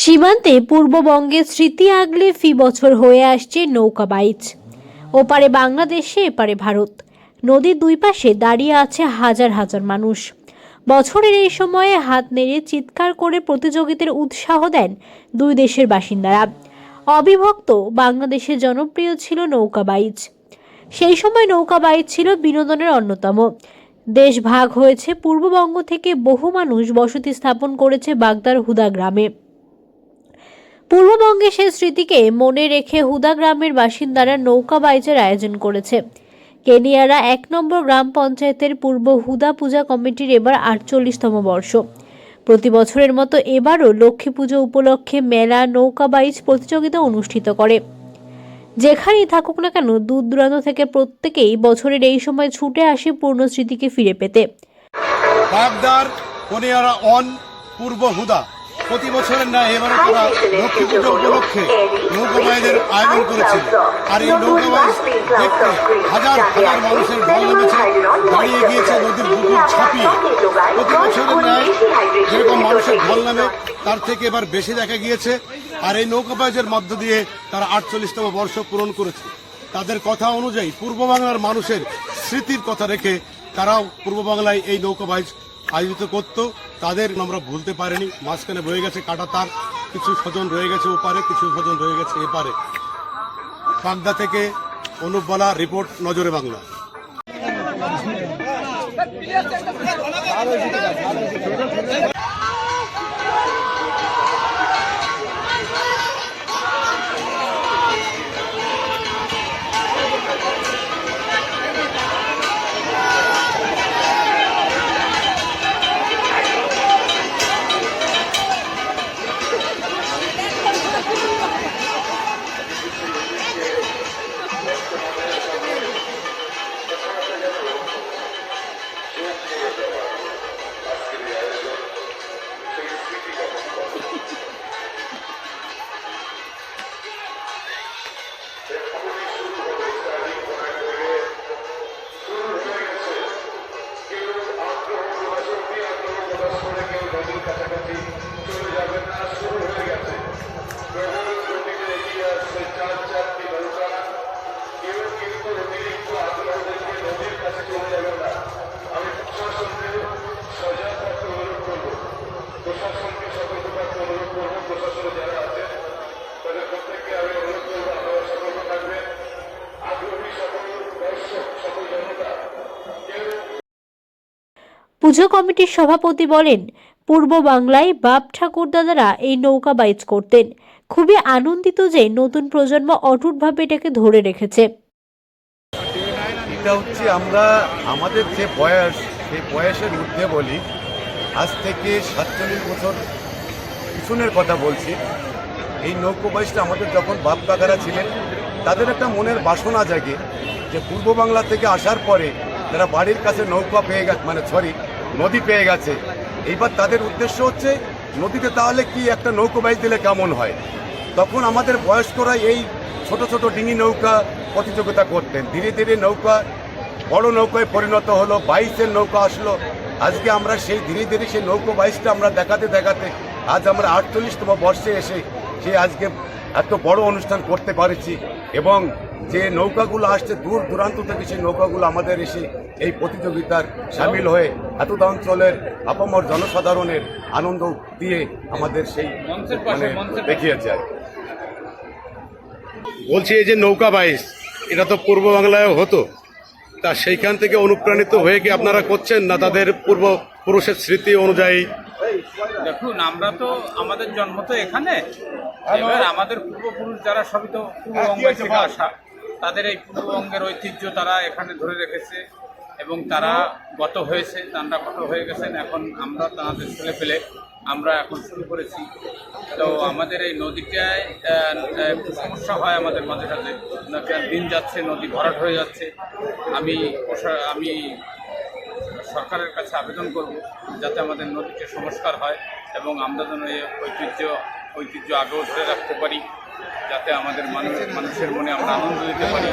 সীমান্তে পূর্ববঙ্গের স্মৃতি আগলে ফি বছর হয়ে আসছে নৌকা বাইচ। ওপারে বাংলাদেশে, এপারে ভারত। নদীর দুই পাশে দাঁড়িয়ে আছে হাজার হাজার মানুষ। বছরের এই সময়ে হাত নেড়ে চিৎকার করে প্রতিযোগিতার উৎসাহ দেন দুই দেশের বাসিন্দারা। অবিভক্ত বাংলাদেশে জনপ্রিয় ছিল নৌকা বাইচ। সেই সময় নৌকা বাইচ ছিল বিনোদনের অন্যতম। দেশ ভাগ হয়েছে পূর্ববঙ্গ থেকে বহু মানুষ বসতি স্থাপন করেছে বাগদার হুদা গ্রামে। পূর্ববঙ্গে সে স্মৃতিকে মনে রেখে হুদা গ্রামের বাসিন্দারা নৌকা বাইচের আয়োজন করেছে। কেনিয়ারা এক নম্বর গ্রাম পঞ্চায়েতের পূর্ব হুদা পূজা কমিটির এবার আটচল্লিশতম বর্ষ। প্রতি বছরের মতো এবারও লক্ষ্মী পুজো উপলক্ষে মেলা, নৌকা বাইচ প্রতিযোগিতা অনুষ্ঠিত করে। যেখানেই থাকুক না কেন দূর দূরান্ত থেকে প্রত্যেকেই বছরের এই সময় ছুটে আসে পূর্ণ স্মৃতিকে ফিরে পেতে। বাগদার, কনিয়ারা অন, পূর্ব হুদা। প্রতি বছরের ন্যায় এবারে তারা লক্ষ্মী পুজো উপলক্ষে নৌকাবাইদের আয়োজন করেছিল। আর এই নৌকাবাই দেখতে হাজার হাজার মানুষের ঢল নেমেছে, দাঁড়িয়ে গিয়েছে নদীর বুকুর ছাপিয়ে প্রতি বছরের ন্যায় যেরকম মানুষের ঢল নামে, তার থেকে এবার বেশি দেখা গিয়েছে। আর এই নৌকাবাইজের মধ্য দিয়ে তারা আটচল্লিশতম বর্ষ পূরণ করেছে। তাদের কথা অনুযায়ী পূর্ব বাংলার মানুষের স্মৃতির কথা রেখে তারাও পূর্ব বাংলায় এই নৌকাবাইজ আয়োজিত করত, তাদের আমরা ভুলতে পারিনি। মাঝখানে রয়ে গেছে কাটা তার, কিছু স্বজন রয়ে গেছে ওপারে, কিছু স্বজন রয়ে গেছে এপারে। পাগদা থেকে অনুপ বলা, রিপোর্ট, নজরে বাংলা। পুজো কমিটির সভাপতি বলেন, পূর্ব বাংলায় বাপ ঠাকুরদাদারা এই নৌকা বাইচ করতেন। খুবই আনন্দিত যে নতুন প্রজন্ম অটুটভাবে এটাকে ধরে রেখেছে। এটা হচ্ছে আমরা, আমাদের যে বয়স, সেই বয়সের ঊর্ধ্বে বলি, আজ থেকে সাতচল্লিশ বছর পিছনের কথা বলছি। এই নৌকো বয়সটা আমাদের যখন বাপ কাকারা ছিলেন, তাদের একটা মনের বাসনা জাগে যে পূর্ব বাংলা থেকে আসার পরে তারা বাড়ির কাছে নৌকা পেয়ে গেছে মানে সরি নদী পেয়ে গেছে। এইবার তাদের উদ্দেশ্য হচ্ছে, নদীতে তাহলে কি একটা নৌকো বাইচ দিলে কেমন হয়? তখন আমাদের বয়স্করা এই ছোট ছোট ডিঙি নৌকা প্রতিযোগিতা করতেন। ধীরে ধীরে নৌকা, বড় নৌকায় পরিণত হলো, বাইশের নৌকা আসলো। আজকে আমরা সেই ধীরে ধীরে সেই নৌকো বাইশটা আমরা দেখাতে দেখাতে আজ আমরা আটচল্লিশতম বর্ষে এসে সে আজকে এত বড় অনুষ্ঠান করতে পারছি এবং যে নৌকাগুলো আসছে দূর দূরান্ত থেকে সেই নৌকাগুলো আমাদের এসে এই প্রতিযোগিতার সামিল হয়ে এতটা অঞ্চলের আপামর জনসাধারণের আনন্দ দিয়ে আমাদের সেই মানে দেখিয়েছে আর বলছি এই যে নৌকা বাইশ এটা তো পূর্ব বাংলায় হতো। তা সেইখান থেকে অনুপ্রাণিত হয়ে কি আপনারা করছেন না তাদের পূর্ব পুরুষের স্মৃতি অনুযায়ী? দেখুন আমরা তো আমাদের জন্ম তো এখানে। এবার আমাদের পূর্বপুরুষ যারা সবই তো পূর্ববঙ্গ থেকে আসা। তাদের এই পূর্ববঙ্গের ঐতিহ্য তারা এখানে ধরে রেখেছে এবং তারা গত হয়েছে, তারা গত হয়ে গেছেন। এখন আমরা তাদের ছেলে পেলে আমরা এখন শুরু করেছি। তো আমাদের এই নদীটায় সমস্যা হয় আমাদের মাঝে সাথে দিন যাচ্ছে, নদী ভরাট হয়ে যাচ্ছে। আমি আমি সরকারের কাছে আবেদন করব যাতে আমাদের নদীতে সংস্কার হয় এবং আমরা যেন এই ঐতিহ্য ঐতিহ্য আগেও ধরে রাখতে পারি। যাতে আমাদের মানুষ মানুষের মনে আমরা আনন্দ দিতে পারি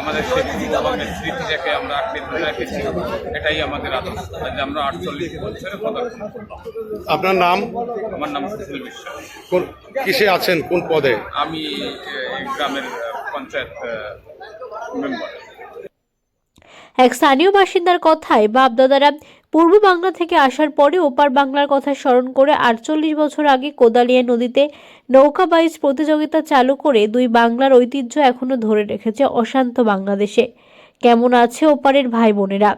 আমাদের সেই পূর্ববঙ্গের স্মৃতিটাকে আমরা আঁকড়ে ধরে রেখেছি এটাই আমাদের আদর্শ। আজ আমরা আটচল্লিশ বছরে পদার্পণ করলাম। আপনার নাম? আমার নাম সুশীল বিশ্বাস। কোন কিসে আছেন? কোন পদে? আমি গ্রামের পঞ্চায়েত মেম্বার। এক স্থানীয় বাসিন্দার কথায় বাপদাদারা পূর্ব বাংলা থেকে আসার পরে ওপার বাংলার কথা স্মরণ করে আটচল্লিশ বছর আগে কোদালিয়া নদীতে নৌকা বাইচ প্রতিযোগিতা চালু করে দুই বাংলার ঐতিহ্য এখনও ধরে রেখেছে অশান্ত বাংলাদেশে। কেমন আছে ওপারের ভাই বোনেরা?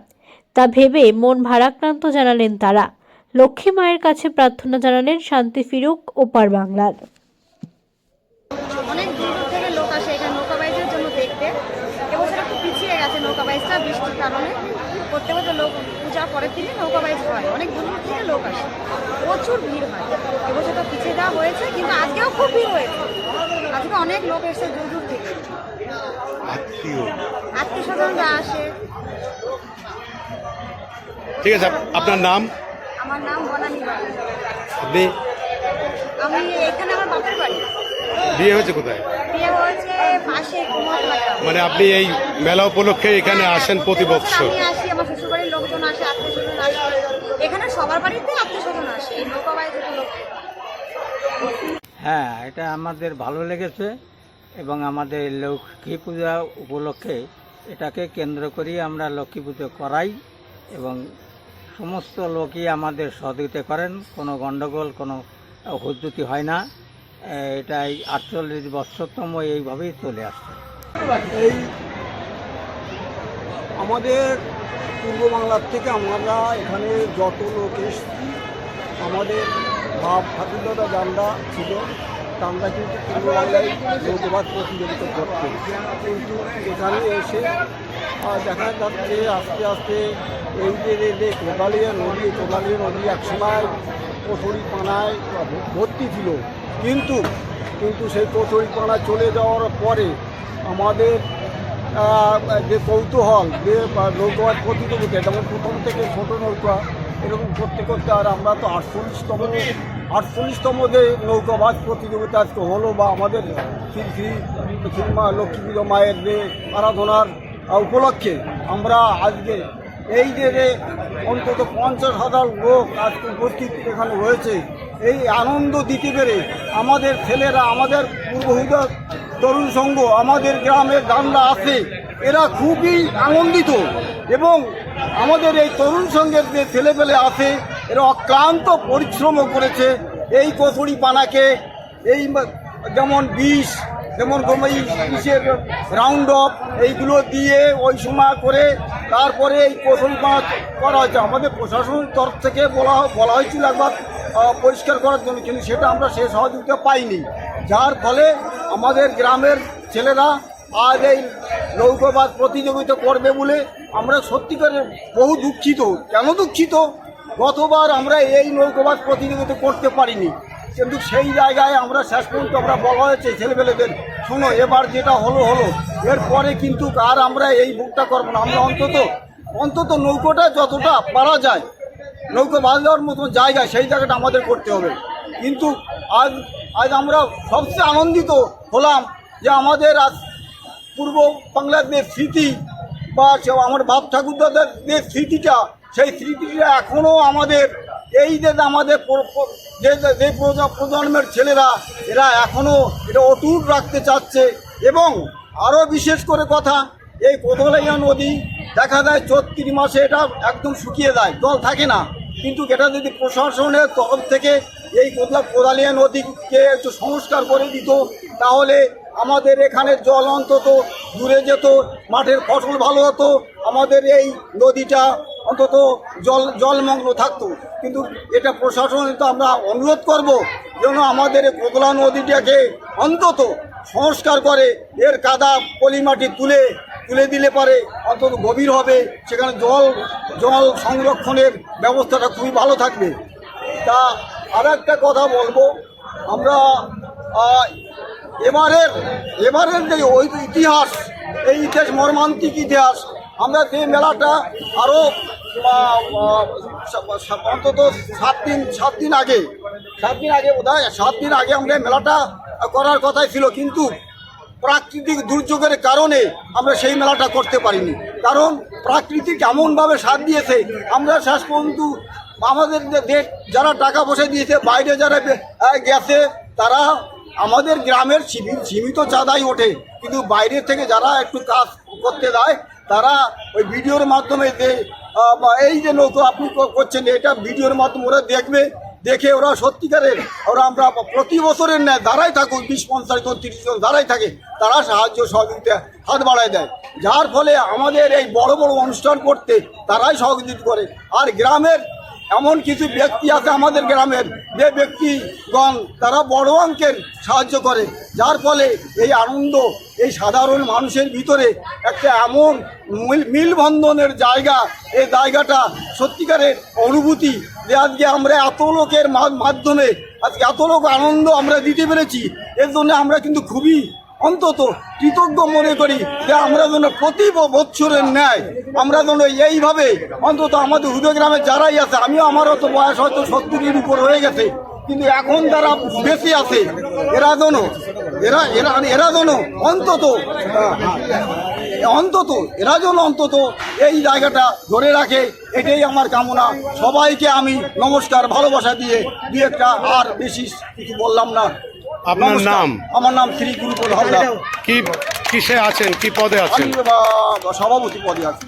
তা ভেবে মন ভারাক্রান্ত জানালেন তারা। লক্ষ্মী মায়ের কাছে প্রার্থনা জানালেন শান্তি ফিরুক, ওপার বাংলার। কারণে। প্রত্যেক লোক পূজা পরের দিনে নৌকা বাইচ হয়। অনেক দূর দূর থেকে লোক আসে। প্রচুর ভিড় হয়। এবছর তো পিছিয়ে দেওয়া হয়েছে কিন্তু আজকেও খুব ভিড় হয়েছে। আজকে অনেক লোক এসেছে দূর দূর থেকে। আত্মীয়। স্বজনরা আসে। ঠিক আছে আপনার নাম? আমার নাম বনানী আপনি? আমি এখানে আমার বাপের বাড়ি। বিয়ে হয়েছে কোথায়? বিয়ে হয়েছে পাশে মানে আপনি এই মেলা উপলক্ষে এখানে আসেন প্রতি বছর আমি আসি আমার শ্বশুর বাড়ির লোকজন আসে আত্মীয় স্বজন আসে এখানে সবার বাড়িতে আত্মীয় স্বজন আসে এই হ্যাঁ এটা আমাদের ভালো লেগেছে এবং আমাদের লক্ষ্মী পূজা উপলক্ষে এটাকে কেন্দ্র করি আমরা লক্ষ্মী পুজো করাই এবং সমস্ত লোকই আমাদের সহযোগিতা করেন কোনো গণ্ডগোল কোনো হুজ্জুতি হয় না। এটাই আটচল্লিশ বৎসরতম এইভাবেই চলে আসছে। এই আমাদের পূর্ব বাংলার থেকে আমরা এখানে যত লোক এসেছি, আমাদের ভাব ঠাকুরদাদা জানলা ছিল আমরা কিন্তু পূর্ব বাংলায় লোকবাদ প্রতিযোগিতা করতে। কিন্তু এখানে এসে দেখা যাচ্ছে আস্তে আস্তে এই যে যে কোদালিয়া নদী কোদালিয়া নদী একসময় কচুরি পানায় ভর্তি ছিল। কিন্তু কিন্তু সেই কচুরি চলে যাওয়ার পরে আমাদের যে কৌতূহল, যে বা নৌকা প্রতিযোগিতা যেমন প্রথম থেকে ছোট নৌকা, এরকম করতে করতে আর আমরা তো আটচল্লিশতম আটচল্লিশতম যে নৌকাবাজ প্রতিযোগিতা আজকে হলো বা আমাদের শ্রী মা লক্ষ্মী মায়ের যে আরাধনার উপলক্ষে আমরা আজকে এই যে অন্তত পঞ্চাশ হাজার লোক আজকে উপস্থিত এখানে হয়েছে এই আনন্দ দিতে পেরে আমাদের ছেলেরা, আমাদের পূর্বহুদ তরুণ সংঘ, আমাদের গ্রামের গানরা আছে। এরা খুবই আনন্দিত এবং আমাদের এই তরুণ সংঘের যে ছেলেপেলে আছে, এরা অক্লান্ত পরিশ্রমও করেছে এই কচুরি পানাকে। এই যেমন বিষ, যেমন এই বিষের রাউন্ড অফ এইগুলো দিয়ে ওই সময় করে তারপরে এই কচুরি পানা করা হয়েছে। আমাদের প্রশাসনের তরফ থেকে বলা বলা হয়েছিল একবার পরিষ্কার করার জন্য, কিন্তু সেটা আমরা সে সহযোগিতা পাইনি। যার ফলে আমাদের গ্রামের ছেলেরা আজ এই নৌকোবাদ প্রতিযোগিতা করবে বলে আমরা সত্যিকারের বহু দুঃখিত, কেন দুঃখিত? গতবার আমরা এই নৌকোবাদ প্রতিযোগিতা করতে পারিনি, কিন্তু সেই জায়গায় আমরা শেষ পর্যন্ত আমরা বলা হয়েছে, ছেলেপেলেদের, শোনো, এবার যেটা হলো হলো। এরপরে কিন্তু আর আমরা এই বুকটা করব না। আমরা অন্তত অন্তত নৌকোটা যতটা পারা যায়, নৌকো বাজ দেওয়ার মতো জায়গা, সেই জায়গাটা আমাদের করতে হবে। কিন্তু আজ আজ আমরা সবচেয়ে আনন্দিত হলাম যে আমাদের আজ পূর্ব বাংলার যে স্মৃতি বা আমার বাপ ঠাকুরদাদের যে স্মৃতিটা, সেই স্মৃতিটা এখনও আমাদের, এই যে আমাদের যে, যে- প্রজন্মের ছেলেরা, এরা এখনও এটা অটুট রাখতে চাচ্ছে। এবং আরও বিশেষ করে কথা, এই কোদলাইয়া নদী দেখা যায় চৈত্রি মাসে এটা একদম শুকিয়ে যায়, জল থাকে না। কিন্তু এটা যদি প্রশাসনের তরফ থেকে এই কোদলা কোদালিয়া নদীকে একটু সংস্কার করে দিত, তাহলে আমাদের এখানে জল অন্তত দূরে যেত, মাঠের ফসল ভালো হতো, আমাদের এই নদীটা অন্তত জল, জলমগ্ন থাকতো। কিন্তু এটা প্রশাসন তো আমরা অনুরোধ করব যেন আমাদের কোদলা নদীটাকে অন্তত সংস্কার করে, এর কাদা পলিমাটি তুলে তুলে দিলে পারে অন্তত গভীর হবে, সেখানে জল জল সংরক্ষণের ব্যবস্থাটা খুবই ভালো থাকবে। তা আর একটা কথা বলব। আমরা এবারের এবারের যে ওই ইতিহাস, এই ইতিহাস মর্মান্তিক ইতিহাস, আমরা সেই মেলাটা আরও অন্তত সাত দিন সাত দিন আগে, সাত দিন আগে বোধ সাত দিন আগে আমরা মেলাটা করার কথাই ছিল। কিন্তু প্রাকৃতিক দুর্যোগের কারণে আমরা সেই মেলাটা করতে পারিনি। কারণ প্রাকৃতিক এমনভাবে সাথ দিয়েছে, আমরা শেষ পর্যন্ত আমাদের যে যারা টাকা পয়সা দিয়েছে, বাইরে যারা গেছে, তারা আমাদের গ্রামের সীমিত চাঁদাই ওঠে। কিন্তু বাইরে থেকে যারা একটু কাজ করতে দেয় তারা ওই ভিডিওর মাধ্যমে যে এই যে নৌকো আপনি করছেন, এটা ভিডিওর মাধ্যমে ওরা দেখবে, দেখে ওরা সত্যিকারের ওরা আমরা প্রতি বছরের ন্যায় দাঁড়াই থাকুক, বিশ, পঞ্চাশ জন, তিরিশ জন দাঁড়াই থাকে, তারা সাহায্য সহযোগিতা হাত বাড়ায় দেয়। যার ফলে আমাদের এই বড় বড় অনুষ্ঠান করতে তারাই সহযোগিতা করে। আর গ্রামের এমন কিছু ব্যক্তি আছে আমাদের গ্রামের, যে ব্যক্তিগণ তারা বড় অঙ্কের সাহায্য করে। যার ফলে এই আনন্দ, এই সাধারণ মানুষের ভিতরে একটা এমন মিল- মিলবন্ধনের জায়গা, এই জায়গাটা সত্যিকারের অনুভূতি যে আজকে আমরা এত লোকের মাধ্যমে, আজকে এত লোক আনন্দ আমরা দিতে পেরেছি, এর জন্য আমরা কিন্তু খুবই অন্তত কৃতজ্ঞ মনে করি যে আমরা যেন প্রতি বৎসরের ন্যায়, আমরা যেন এইভাবে অন্তত আমাদের হুদে গ্রামে যারাই আছে, আমিও আমারও তো বয়স হয়তো সত্তরের উপর হয়ে গেছে, কিন্তু এখন তারা বেশি আছে, এরা যেন, এরা এরা এরা যেন অন্তত অন্তত, এরা যেন অন্তত এই জায়গাটা ধরে রাখে, এটাই আমার কামনা। সবাইকে আমি নমস্কার, ভালোবাসা দিয়ে দু একটা আর বেশি কিছু বললাম না। আপনার নাম? আমার নাম শ্রী গুরুপদ হালদার। কি কিসে আছেন? কি পদে আছেন? সভাপতি পদে আছি।